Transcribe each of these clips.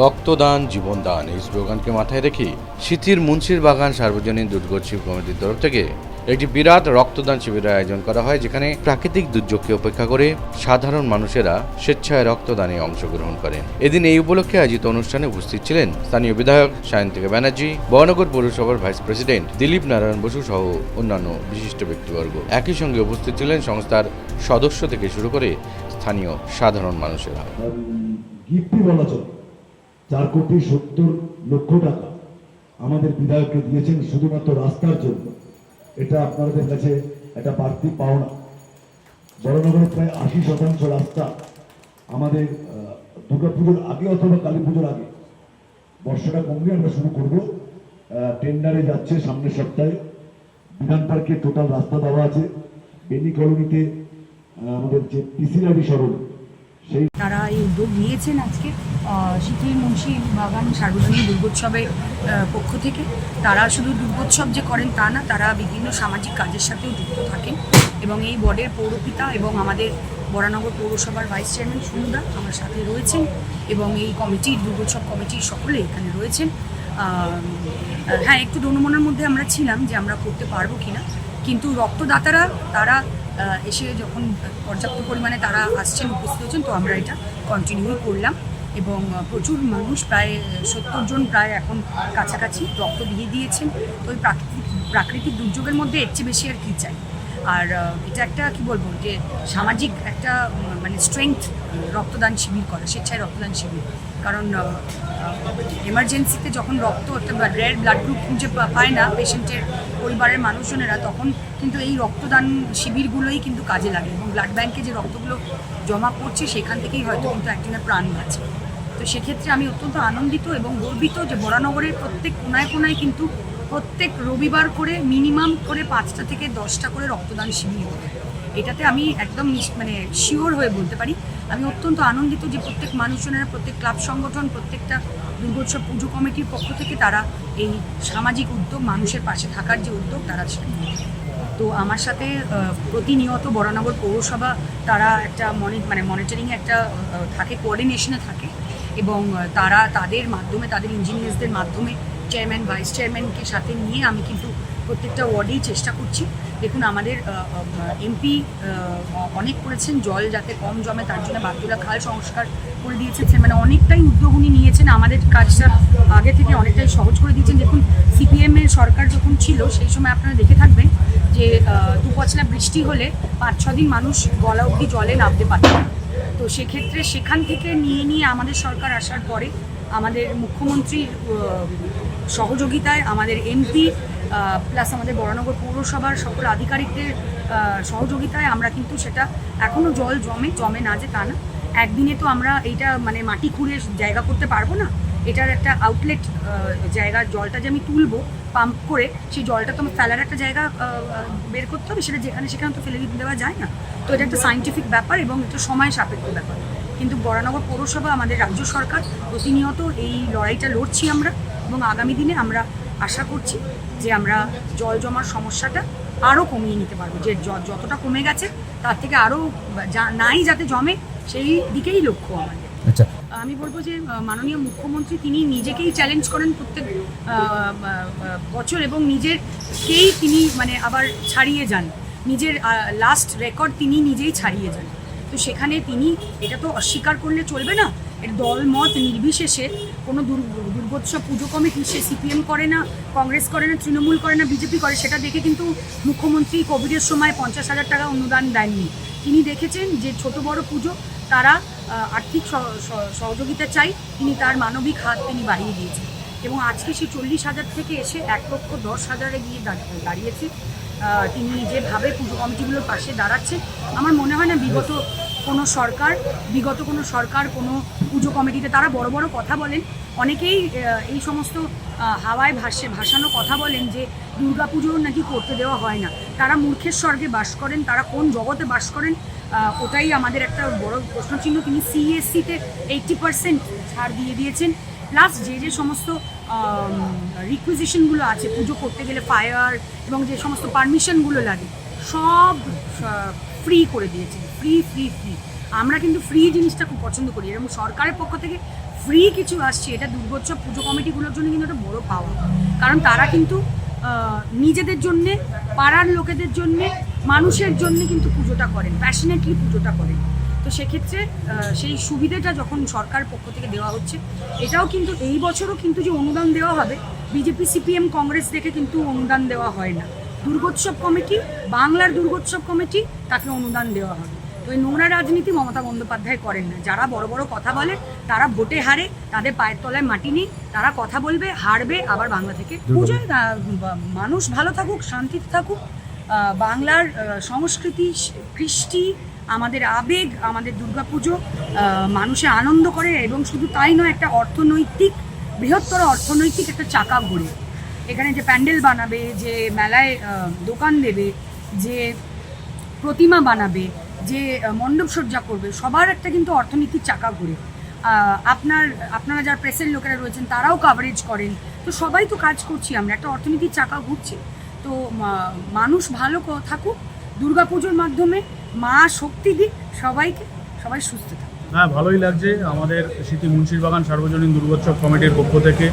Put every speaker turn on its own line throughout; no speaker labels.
রক্তদান, জীবনদান, এই স্লোগানকে মাথায় রেখে সিথির মুন্সির বাগান সার্বজনীন দুর্গোৎসব কমিটির তরফ থেকে একটি বিরাট রক্তদান শিবিরের আয়োজন করা হয়, যেখানে প্রাকৃতিক দুর্যোগকে উপেক্ষা করে সাধারণ মানুষেরা স্বেচ্ছায় রক্তদানে অংশগ্রহণ করেন। এদিন এই উপলক্ষে আয়োজিত অনুষ্ঠানে উপস্থিত ছিলেন স্থানীয় বিধায়ক সায়ন্তিকা ব্যানার্জি বহনগর পৌরসভার ভাইস প্রেসিডেন্ট দিলীপ নারায়ণ বসু সহ অন্যান্য বিশিষ্ট ব্যক্তিবর্গ। একই সঙ্গে উপস্থিত ছিলেন সংস্থার সদস্য থেকে শুরু করে স্থানীয় সাধারণ মানুষেরা।
চার কোটি সত্তর লক্ষ টাকা আমাদের বিধায়ককে দিয়েছেন শুধুমাত্র রাস্তার জন্য। এটা আপনাদের কাছে একটা বাড়তি পাওনা। বড়নগরের প্রায় আশি শতাংশ রাস্তা আমাদের দুর্গাপুজোর আগে অথবা কালী পুজোর আগে। বর্ষাটা কমলে আমরা শুরু করব। টেন্ডারে যাচ্ছে সামনের সপ্তাহে। বিধান পার্কে টোটাল রাস্তা দেওয়া আছে। বেনি কলোনিতে আমাদের যে পিসিলারি সড়ক
তারা এই উদ্যোগ নিয়েছেন আজকে শীতল মুন্সি বাগান সার্বজনীন দুর্গোৎসবের পক্ষ থেকে। তারা শুধু দুর্গোৎসব যে করেন তা না, তারা বিভিন্ন সামাজিক কাজের সাথেও যুক্ত থাকেন। এবং এই বর্ডের পৌরপিতা এবং আমাদের বরানগর পৌরসভার ভাইস চেয়ারম্যান সুন্দা আমার সাথে রয়েছেন এবং এই কমিটির, দুর্গোৎসব কমিটির সকলে এখানে রয়েছেন। হ্যাঁ একটু দনুমনের মধ্যে আমরা ছিলাম যে আমরা করতে পারব কিনা। কিন্তু রক্তদাতারা, তারা এসে যখন পর্যাপ্ত পরিমাণে তারা আসছেন, উপস্থিত হচ্ছেন, তো আমরা এটা কন্টিনিউ করলাম। এবং প্রচুর মানুষ, প্রায় সত্তর জন প্রায় এখন কাছাকাছি রক্ত দিয়ে দিয়েছেন। তো ওই প্রাকৃতিক প্রাকৃতিক দুর্যোগের মধ্যে এর চেয়ে বেশি আর কী চাই? আর এটা একটা, কি বলব, যে সামাজিক একটা মানে স্ট্রেংথ রক্তদান শিবির করা, স্বেচ্ছায় রক্তদান শিবির কারণ এমার্জেন্সিতে যখন রক্ত একটা রেড ব্লাড গ্রুপ খুঁজে পায় না পেশেন্টের পরিবারের মানুষজনেরা, তখন কিন্তু এই রক্তদান শিবিরগুলোই কিন্তু কাজে লাগে এবং ব্লাড ব্যাংকে যে রক্তগুলো জমা পড়ছে, সেখান থেকেই হয়তো কিন্তু একজনের প্রাণ বাঁচে। তো সেক্ষেত্রে আমি অত্যন্ত আনন্দিত এবং গর্বিত যে বরানগরের প্রত্যেক কোনায় কোনায় কিন্তু প্রত্যেক রবিবার করে মিনিমাম করে পাঁচটা থেকে দশটা করে রক্তদান শিবির হবে। এটাতে আমি একদম মানে শিওর হয়ে বলতে পারি আমি অত্যন্ত আনন্দিত যে প্রত্যেক মানুষজনেরা, প্রত্যেক ক্লাব সংগঠন, প্রত্যেকটা দুর্গোৎসব পুজো কমিটির পক্ষ থেকে তারা এই সামাজিক উদ্যোগ, মানুষের পাশে থাকার যে উদ্যোগ তারা সেটা। তো আমার সাথে প্রতিনিয়ত বরানগর পৌরসভা তারা একটা মনি মানে মনিটরিং একটা থাকে কোঅর্ডিনেশনে থাকে এবং তারা তাদের মাধ্যমে, তাদের ইঞ্জিনিয়ার্সদের মাধ্যমে চেয়ারম্যান ভাইস চেয়ারম্যানকে সাথে নিয়ে আমি কিন্তু প্রত্যেকটা ওয়ার্ডেই চেষ্টা করছি দেখুন, আমাদের এমপি অনেক করেছেন, জল যাতে কম জমে তার জন্য বাগদুলা খাল সংস্কার করে দিয়েছেন মানে অনেকটাই উদ্যোগ উনি নিয়েছেন, আমাদের কাজটা আগে থেকে অনেকটাই সহজ করে দিয়েছেন দেখুন সিপিএম এর সরকার যখন ছিল, সেই সময় আপনারা দেখে থাকবেন যে দু পচলা বৃষ্টি হলে পাঁচ ছ দিন মানুষ গলা অবধি জলে নামতে পারত। তো সেক্ষেত্রে সেখান থেকে নিয়ে নিয়ে আমাদের সরকার আসার পরে আমাদের মুখ্যমন্ত্রীর সহযোগিতায় আমাদের এমপি প্লাস আমাদের বরানগর পৌরসভার সকল আধিকারিকদের সহযোগিতায় আমরা কিন্তু সেটা এখনও জল জমে জমে না যে তা না। একদিনে তো আমরা এইটা মানে মাটি খুঁড়ে জায়গা করতে পারব না। এটার একটা আউটলেট জায়গা জলটা যে আমি তুলবো পাম্প করে, সেই জলটা তো আমার ফেলার একটা জায়গা বের করতে হবে, সেটা যেখানে সেখানে তো ফেলে দেওয়া যায় না। তো এটা একটা সাইন্টিফিক ব্যাপার এবং এটা সময় সাপেক্ষ ব্যাপার। কিন্তু বরানগর পৌরসভা, আমাদের রাজ্য সরকার প্রতিনিয়ত এই লড়াইটা লড়ছি আমরা এবং আগামী দিনে আমরা আশা করছি যে আমরা জল জমার সমস্যাটা আরও কমিয়ে নিতে পারব। যে যতটা কমে গেছে তার থেকে আরও নাই যাতে জমে সেই দিকেই লক্ষ্য আমাদের।
আচ্ছা।
আমি বলব যে মাননীয় মুখ্যমন্ত্রী তিনি নিজেকেই চ্যালেঞ্জ করেন প্রত্যেক বছর এবং নিজেরকেই তিনি মানে আবার ছাড়িয়ে যান। নিজের লাস্ট রেকর্ড তিনি নিজেই ছাড়িয়ে যান। তো সেখানে তিনি এটা তো অস্বীকার করলে চলবে না দল মত নির্বিশেষে কোনো দুর্গ- দুর্গোৎসব পুজো কমিটি সে সিপিএম করে না, কংগ্রেস করে না, তৃণমূল করে না, বিজেপি করে, সেটা দেখে কিন্তু মুখ্যমন্ত্রী কোভিডের সময় পঞ্চাশ হাজার টাকা অনুদান দেননি। তিনি দেখেছেন যে ছোট বড় পুজো তারা আর্থিক সহ- সহ- সহযোগিতা চাই, তিনি তার মানবিক হাত তিনি বাড়িয়ে দিয়েছেন। এবং আজকে সে চল্লিশ হাজার থেকে এসে এক লক্ষ দশ হাজারে গিয়ে দাঁড়- দাঁড়িয়েছে। তিনি যেভাবে পুজো কমিটিগুলোর পাশে দাঁড়াচ্ছে, আমার মনে হয় না বিগত কোনো সরকার, বিগত কোনো সরকার, কোনো পুজো কমিটিতে তারা বড় বড় কথা বলেন। অনেকেই এই সমস্ত হাওয়ায় ভাসে, ভাসানো কথা বলেন যে দুর্গা দুর্গাপুজো নাকি করতে দেওয়া হয় না। তারা মূর্খের স্বর্গে বাস করেন, তারা কোন জগতে বাস করেন ওটাই আমাদের একটা বড় প্রশ্নচিহ্ন। তিনি সিএসসিতে এইটটি পার্সেন্ট ছাড় দিয়ে দিয়েছেন। প্লাস যে যে সমস্ত রিকুইজিশনগুলো আছে, পুজো করতে গেলে ফায়ার এবং যে সমস্ত পারমিশনগুলো লাগে, সব ফ্রি করে দিয়েছেন। ফ্রি ফ্রি ফ্রি আমরা কিন্তু ফ্রি জিনিসটা খুব পছন্দ করি। এরকম সরকারের পক্ষ থেকে ফ্রি কিছু আসছে, এটা দুর্গোৎসব, পুজো কমিটিগুলোর জন্য কিন্তু একটা বড় পাওয়া। কারণ তারা কিন্তু নিজেদের জন্যে, পাড়ার লোকেদের জন্যে, মানুষের জন্য কিন্তু পুজোটা করেন প্যাশনেটলি পুজোটা করেন। তো সেক্ষেত্রে সেই সুবিধাটা যখন সরকার পক্ষ থেকে দেওয়া হচ্ছে, এটাও কিন্তু এই বছরও কিন্তু যে অনুদান দেওয়া হবে, বিজেপি, সিপিএম, কংগ্রেস দেখে কিন্তু অনুদান দেওয়া হয় না। দুর্গোৎসব কমিটি, বাংলার দুর্গোৎসব কমিটি, তাকে অনুদান দেওয়া হবে। তো এই নোংরা রাজনীতি মমতা বন্দ্যোপাধ্যায় করেন না। যারা বড় বড় কথা বলে তারা ভোটে হারে তাদের পায়ের তলায় মাটি নেই তারা কথা বলবে হারবে আবার বাংলা থেকে পুজোয় মানুষ ভালো থাকুক শান্তিতে থাকুক বাংলার সংস্কৃতি কৃষ্টি আমাদের আবেগ আমাদের দুর্গাপুজো আহ, মানুষে আনন্দ করে এবং শুধু তাই নয় একটা অর্থনৈতিক বৃহত্তর অর্থনৈতিক একটা চাকা ঘুরে এখানে যে প্যান্ডেল বানাবে যে মেলায় দোকান দেবে যে প্রতিমা বানাবে যে মণ্ডপ সজ্জা করবে, সবার একটা কিন্তু অর্থনীতির চাকা ঘুরে। আপনার, আপনারা যারা প্রেসের লোকেরা রয়েছেন, তারাও কাভারেজ করেন। তো সবাই তো কাজ করছি আমরা, একটা অর্থনীতির চাকা ঘুরছে। তো মানুষ ভালো থাকুক, দুর্গাপুজোর মাধ্যমে মা শক্তি দিক, সবাইকে, সবাই সুস্থ থাকুক।
হ্যাঁ ভালোই লাগছে। আমাদের স্মৃতি মুন্সিরবাগান সার্বজনীন দুর্গোৎসব কমিটির পক্ষ থেকে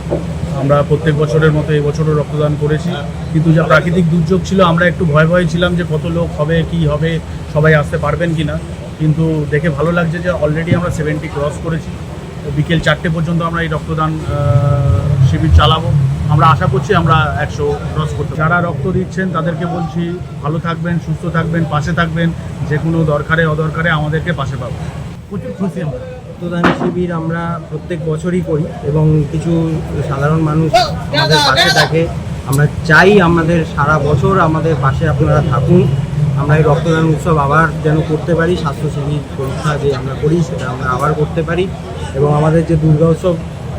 আমরা প্রত্যেক বছরের মতো এবছরও রক্তদান করেছি। কিন্তু যা প্রাকৃতিক দুর্যোগ ছিল, আমরা একটু ভয় ভয় ছিলাম যে কত লোক হবে, কি হবে, সবাই আসতে পারবেন কি না কিন্তু দেখে ভালো লাগছে যে অলরেডি আমরা সেভেন্টি ক্রস করেছি। বিকেল চারটে পর্যন্ত আমরা এই রক্তদান শিবির চালাবো। আমরা আশা করছি আমরা একশো ক্রস করতে যারা রক্ত দিচ্ছেন, তাদেরকে বলছি, ভালো থাকবেন, সুস্থ থাকবেন, পাশে থাকবেন। যে কোনো দরকারে, অদরকারে আমাদেরকে পাশে পাবেন।
প্রচুর খুশি আমরা। রক্তদান শিবির আমরা প্রত্যেক বছরই করি এবং কিছু সাধারণ মানুষ আমাদের পাশে থাকে। আমরা চাই আমাদের সারা বছর আমাদের পাশে আপনারা থাকুন। আমরা এই রক্তদান উৎসব আবার যেন করতে পারি, স্বাস্থ্য শিবির পরীক্ষা যে আমরা করি সেটা আমরা আবার করতে পারি এবং আমাদের যে দুর্গা উৎসব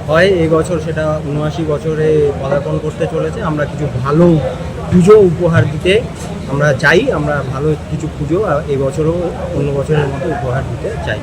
হয়, এই বছর সেটা উনআশি বছরে পদার্পণ করতে চলেছে। আমরা কিছু ভালো পুজো উপহার দিতে আমরা চাই আমরা ভালো কিছু পুজো এবছরও বছরও অন্য বছরের মতো উপহার দিতে চাই